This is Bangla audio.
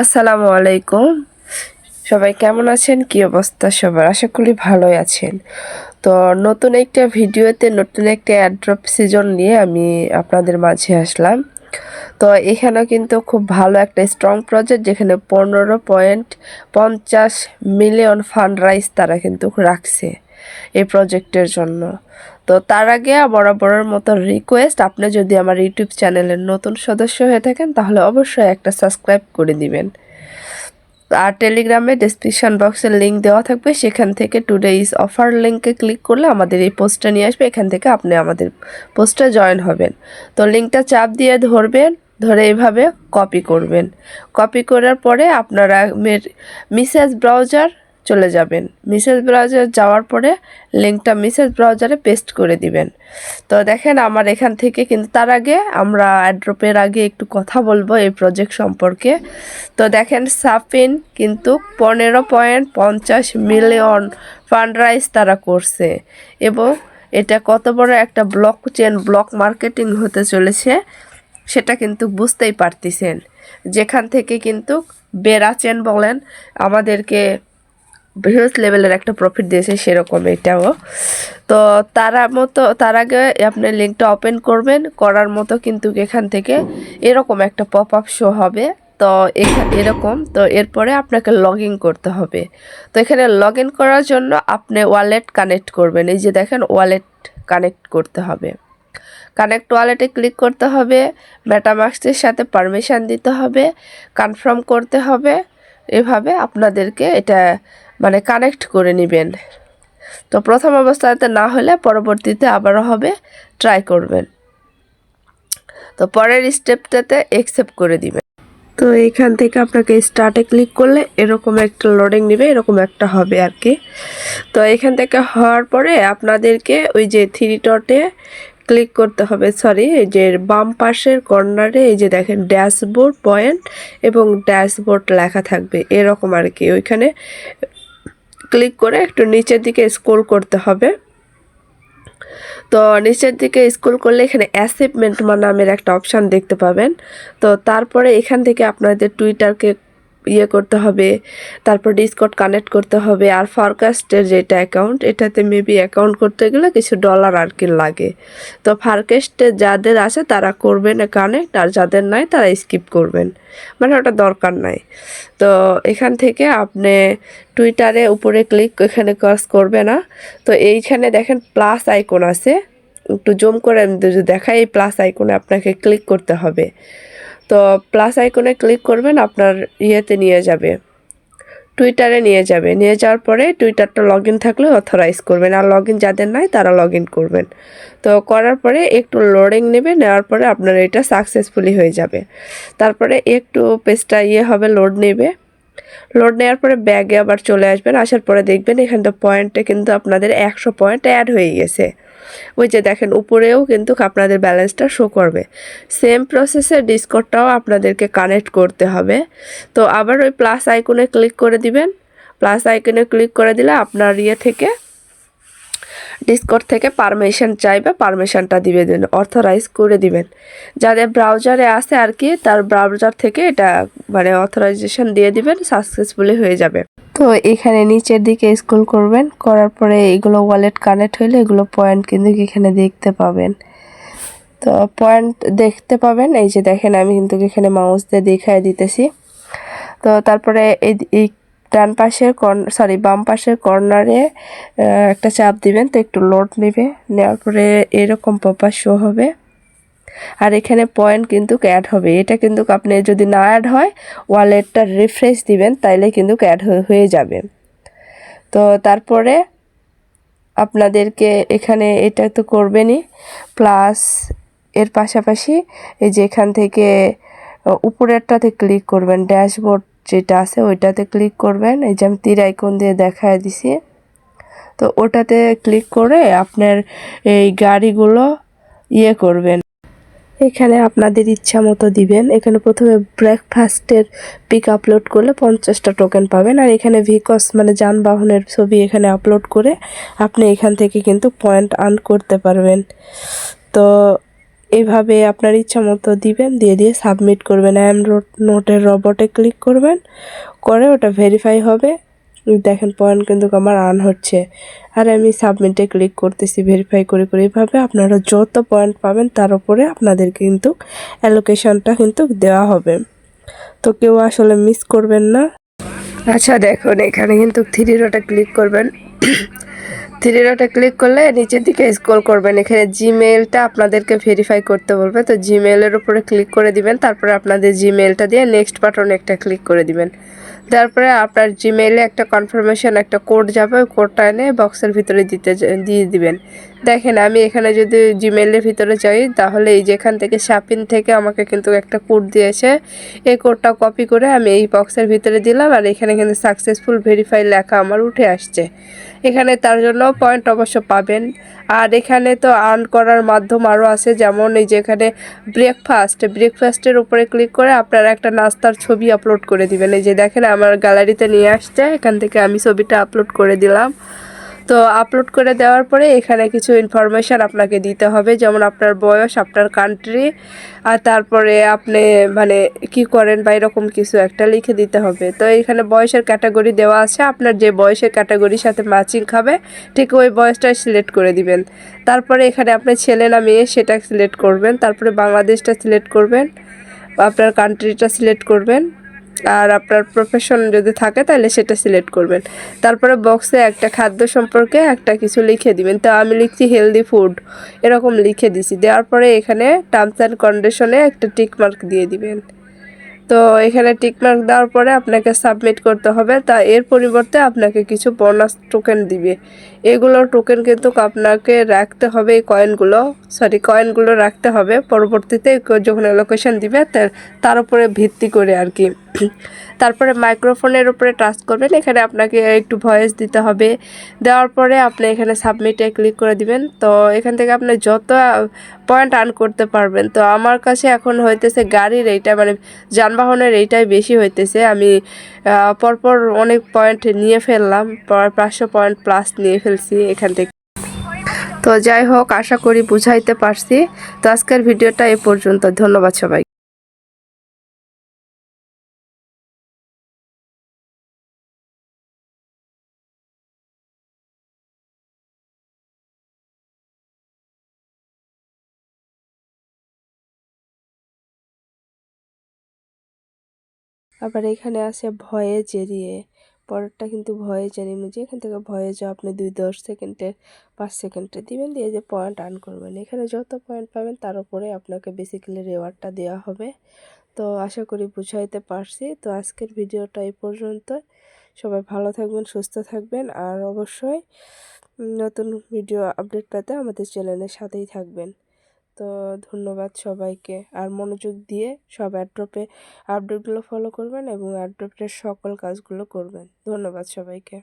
আসসালামু আলাইকুম। সবাই কেমন আছেন? কি অবস্থা সবার? আশা করি ভালোই আছেন। তো নতুন একটা ভিডিওতে, নতুন একটা অ্যাড্রপ সিজন নিয়ে আমি আপনাদের মাঝে আসলাম। তো এখানেও কিন্তু খুব ভালো একটা স্ট্রং প্রজেক্ট যেখানে পনেরো পয়েন্ট পঞ্চাশ মিলিয়ন ফান্ড রাইজ তারা কিন্তু রাখছে। এই প্রজেক্টের জন্য। তো তার আগে বরাবরের মতো রিকোয়েস্ট আপনি যদি আমার ইউটিউব চ্যানেলের নতুন সদস্য হয়ে থাকেন, তাহলে অবশ্যই একটা সাবস্ক্রাইব করে দিবেন। আর টেলিগ্রামে ডিসক্রিপশন বক্সের লিঙ্ক দেওয়া থাকবে। সেখান থেকে টুডে ইজ অফার লিঙ্কে ক্লিক করলে আমাদের এই পোস্টটা নিয়ে আসবে। এখান থেকে আপনি আমাদের পোস্টে জয়েন হবেন। তো লিঙ্কটা চাপ দিয়ে ধরবেন, ধরে এইভাবে কপি করবেন। কপি করার পরে আপনারা মিসেস ব্রাউজার চলে যাবেন। মিসেস ব্রাউজার যাওয়ার পরে লিঙ্কটা মিসেস ব্রাউজারে পেস্ট করে দিবেন। তো দেখেন আমার এখান থেকে কিন্তু তার আগে আমরা অ্যাড্রপের আগে একটু কথা বলব এই প্রজেক্ট সম্পর্কে। তো দেখেন সাফিন কিন্তু পনেরো পয়েন্ট পঞ্চাশ মিলিয়ন ফান্ড রাইজ তারা করছে এবং এটা কত বড় একটা ব্লক চেন ব্লক মার্কেটিং হতে চলেছে সেটা কিন্তু বুঝতেই পারতেছেন। যেখান থেকে কিন্তু বেড়া চেন বলেন, আমাদেরকে হিউজ লেভেলের একটা প্রফিট দিয়েছে সেরকম এটাও। তো তারা মতো, তার আগে আপনি লিঙ্কটা ওপেন করবেন, করার মতো কিন্তু এখান থেকে এরকম একটা পপ আপ শো হবে। তো এরকম, তো এরপরে আপনাকে লগ করতে হবে। তো এখানে লগ করার জন্য আপনি ওয়ালেট কানেক্ট করবেন। এই যে দেখেন ওয়ালেট কানেক্ট করতে হবে। কানেক্ট ওয়ালেটে ক্লিক করতে হবে মেটামাক্সের সাথে পারমিশন দিতে হবে কনফার্ম করতে হবে। এভাবে আপনাদেরকে এটা মানে কানেক্ট করে নেবেন। তো প্রথম অবস্থাতে না হলে পরবর্তীতে আবারও হবে ট্রাই করবেন। তো পরের স্টেপটাতে অ্যাকসেপ্ট করে দিবেন। তো এইখান থেকে আপনাকে স্টার্টে ক্লিক করলে এরকম একটা লোডিং নেবে, এরকম একটা হবে আর কি। তো এখান থেকে হওয়ার পরে আপনাদেরকে ওই যে থ্রি ডটে ক্লিক করতে হবে সরি এই যে বাম পাশের কর্নারে এই যে দেখেন ড্যাশবোর্ড পয়েন্ট এবং ড্যাশবোর্ড লেখা থাকবে, এরকম আর কি। ওইখানে ক্লিক করে একটু নিচের দিকে স্ক্রোল করতে হবে। তো নিচের দিকে স্কুল করলে এখানে অ্যাসেপমেন্ট নামের একটা অপশান দেখতে পাবেন। তো তারপরে এখান থেকে আপনাদের টুইটারকে ইয়ে করতে হবে, তারপর ডিসকট কানেক্ট করতে হবে আর ফারকাস্টের যেটা অ্যাকাউন্ট এটাতে মেবি অ্যাকাউন্ট করতে গেলে কিছু ডলার আর কি লাগে। তো ফারকাস্টে যাদের আছে তারা করবেন কানেক্ট আর যাদের নাই তারা স্কিপ করবেন। মানে ওটা দরকার নাই। তো এখান থেকে আপনি টুইটারে উপরে ক্লিক এখানে কাজ করবে না। তো এইখানে দেখেন প্লাস আইকন আছে। একটু জুম করে দেখাই এই প্লাস আইকনে আপনাকে ক্লিক করতে হবে। তো প্লাস আইকনে ক্লিক করবেন, আপনার ইয়েতে নিয়ে যাবে। টুইটারে নিয়ে যাবে। নিয়ে যাওয়ার পরে টুইটারটা লগ ইন থাকলে অথরাইজ করবেন। আর লগ ইন যাদের নাই, তারা লগ ইন করবেন। তো করার পরে একটু লোডিং নেবে নেওয়ার পরে আপনার এটা সাকসেসফুলি হয়ে যাবে। তারপরে একটু পেজটা ইয়ে হবে লোড নেবে। লোড নেওয়ার পরে ব্যাগে আবার চলে আসবেন। আসার পরে দেখবেন এখানটা পয়েন্টে কিন্তু আপনাদের একশো পয়েন্ট অ্যাড হয়ে গেছে। ওই যে দেখেন, উপরেও কিন্তু আপনাদের ব্যালেন্সটা শো করবে। সেম প্রসেসে ডিসকোডটাও আপনাদেরকে কানেক্ট করতে হবে। তো আবার ওই প্লাস আইকনে ক্লিক করে দিবেন। প্লাস আইকনে ক্লিক করে দিলে আপনার ইয়ে থেকে ডিসকট থেকে পারমিশন চাইবে পারমিশনটা দিবে দিন অথরাইজ করে দিবেন। যাদের ব্রাউজারে আছে আর কি, তার ব্রাউজার থেকে এটা মানে অথরাইজেশন দিয়ে দিবেন সাকসেসফুলি হয়ে যাবে। তো এখানে নিচের দিকে স্কুল করবেন, করার পরে এগুলো ওয়ালেট কানেক্ট হইলে এগুলো পয়েন্ট কিন্তু এখানে দেখতে পাবেন। তো পয়েন্ট দেখতে পাবেন, এই যে দেখেন আমি কিন্তু এখানে মাউস দিয়ে দেখায় দিতেছি। তো তারপরে এই ডান পাশের সরি বাম পাশের কর্নারে একটা চাপ দিবেন, তো একটু লোড নেবে। নেওয়ার পরে এরকম পপা শো হবে। আর এখানে পয়েন্ট কিন্তু অ্যাড হবে। এটা কিন্তু আপনি যদি না অ্যাড হয় ওয়ালেটটা রিফ্রেশ দিবেন, তাইলে কিন্তু অ্যাড হয়ে যাবে। তো তারপরে আপনাদেরকে এখানে এটা তো করবেনই। প্লাস এর পাশাপাশি এই যে এখান থেকে উপরেরটাতে ক্লিক করবেন ড্যাশবোর্ড যেটা আছে ওইটাতে ক্লিক করবেন। এই যে আমি তীর আইকন দিয়ে দেখায় দিছি। তো ওটাতে ক্লিক করে আপনার এই গাড়িগুলো ইয়ে করবেন। এখানে আপনাদের ইচ্ছা মতো দিবেন। এখানে প্রথমে ব্রেকফাস্টের পিক আপলোড করলে পঞ্চাশটা টোকেন পাবেন। আর এখানে ভিকস মানে যানবাহনের ছবি এখানে আপলোড করে আপনি এখান থেকে কিন্তু পয়েন্ট আর্ন করতে পারবেন। তো এইভাবে আপনার ইচ্ছা মতো দিবেন, দিয়ে দিয়ে সাবমিট করবেন। অ্যাম নোটের রবটে ক্লিক করবেন, করে ওটা ভেরিফাই হবে। দেখেন পয়েন্ট কিন্তু আমার আর্ন হচ্ছে। আর আমি সাবমিটে ক্লিক করতেছি ভেরিফাই করে করে। এভাবে আপনারা যত পয়েন্ট পাবেন, তার উপরে আপনাদের কিন্তু অ্যালোকেশনটা কিন্তু দেওয়া হবে। তো কেউ আসলে মিস করবেন না। আচ্ছা দেখুন, এখানে কিন্তু থ্রি রোটা ক্লিক করবেন। থ্রি ডটে ক্লিক করলে নিচের দিকে স্ক্রল করবেন। এখানে জিমেলটা আপনাদেরকে ভেরিফাই করতে বলবে। তো জিমেলের উপরে ক্লিক করে দিবেন। তারপরে আপনাদের জিমেলটা দিয়ে নেক্সট বাটনে একটা ক্লিক করে দিবেন। তারপরে আপনার জিমেইলে একটা কনফার্মেশন একটা কোড যাবে। ওই কোডটা এনে বক্সের ভিতরে দিতে দিয়ে দিবেন। দেখেন, আমি এখানে যদি জিমেইলের ভিতরে যাই, তাহলে এই যেখান থেকে শাপিন থেকে আমাকে কিন্তু একটা কোড দিয়েছে। এই কোডটা কপি করে আমি এই বক্সের ভিতরে দিলাম। আর এখানে কিন্তু সাকসেসফুল ভেরিফাই লেখা আমার উঠে আসছে। এখানে তার জন্য পয়েন্ট অবশ্য পাবেন। আর এখানে তো আর্ন করার মাধ্যম আরও আছে, যেমন এই যে এখানে ব্রেকফাস্ট ব্রেকফাস্টের উপরে ক্লিক করে আপনারা একটা নাস্তার ছবি আপলোড করে দিবেন। এই যে দেখেন, আমার গ্যালারিতে নিয়ে আসছে, এখান থেকে আমি ছবিটা আপলোড করে দিলাম। তো আপলোড করে দেওয়ার পরে এখানে কিছু ইনফরমেশান আপনাকে দিতে হবে, যেমন আপনার বয়স, আপনার কান্ট্রি আর তারপরে আপনি মানে কি করেন বা এরকম কিছু একটা লিখে দিতে হবে। তো এখানে বয়সের ক্যাটাগরি দেওয়া আছে, আপনার যে বয়সের ক্যাটাগরির সাথে ম্যাচিং খাবে, ঠিক ওই বয়সটাই সিলেক্ট করে দিবেন। তারপরে এখানে আপনি ছেলে না মেয়ে সেটা সিলেক্ট করবেন, তারপরে বাংলাদেশটা সিলেক্ট করবেন, আপনার কান্ট্রিটা সিলেক্ট করবেন। আর আপনার প্রফেশন যদি থাকে তাহলে সেটা সিলেক্ট করবেন। তারপরে বক্সে একটা খাদ্য সম্পর্কে একটা কিছু লিখে দিবেন। তো আমি লিখছি হেলদি ফুড এরকম লিখে দিছি। দেওয়ার পরে এখানে টার্মস অ্যান্ড কন্ডিশনে একটা টিক মার্ক দিয়ে দিবেন। তো এখানে টিকমার্ক দেওয়ার পরে আপনাকে সাবমিট করতে হবে। তা এর পরিবর্তে আপনাকে কিছু বোনাস টোকেন দিবে। এগুলো টোকেন কিন্তু আপনাকে রাখতে হবে এই কয়েনগুলো সরি কয়েনগুলো রাখতে হবে। পরবর্তীতে যখন লোকেশন দিবে তার উপরে ভিত্তি করে আর কি। তারপরে মাইক্রোফোনের উপরে টাচ করবেন। এখানে আপনাকে একটু ভয়েস দিতে হবে। দেওয়ার পরে আপনি এখানে সাবমিটে ক্লিক করে দিবেন। তো এখান থেকে আপনি যত পয়েন্ট আর্ন করতে পারবেন। তো আমার কাছে এখন হইতেছে গাড়ির এইটা মানে যানবাহনের এইটাই বেশি হইতেছে। আমি পরপর অনেক পয়েন্ট নিয়ে ফেললাম পাঁচশো পয়েন্ট প্লাস নিয়ে ফেলছি এখান থেকে। তো যাই হোক, আশা করি বুঝাইতে পারছি। তো আজকের ভিডিওটা এ পর্যন্ত। ধন্যবাদ সবাই আবার এখানে আছে ভয়ে জেরিয়ে। পরেরটা কিন্তু ভয়ে জেরিয়ে মুজি এখান থেকে ভয়ে যা আপনি দুই দশ সেকেন্ডের, পাঁচ সেকেন্ডে দিবেন দিয়ে যে পয়েন্ট আর্ন করবেন। এখানে যত পয়েন্ট পাবেন, তার উপরে আপনাকে বেসিক্যালি রেওয়ার্ডটা দেওয়া হবে। তো আশা করি বুঝাইতে পারছি। তো আজকের ভিডিওটা এই পর্যন্ত সবাই ভালো থাকবেন, সুস্থ থাকবেন আর অবশ্যই নতুন ভিডিও আপডেট পেতে আমাদের চ্যানেলের সাথেই থাকবেন। তো ধন্যবাদ সবাইকে। আর মনোযোগ দিয়ে সব অ্যাড্রপে আপডেটগুলো ফলো করবেন এবং অ্যাড্রপের সকল কাজগুলো করবেন। ধন্যবাদ সবাইকে।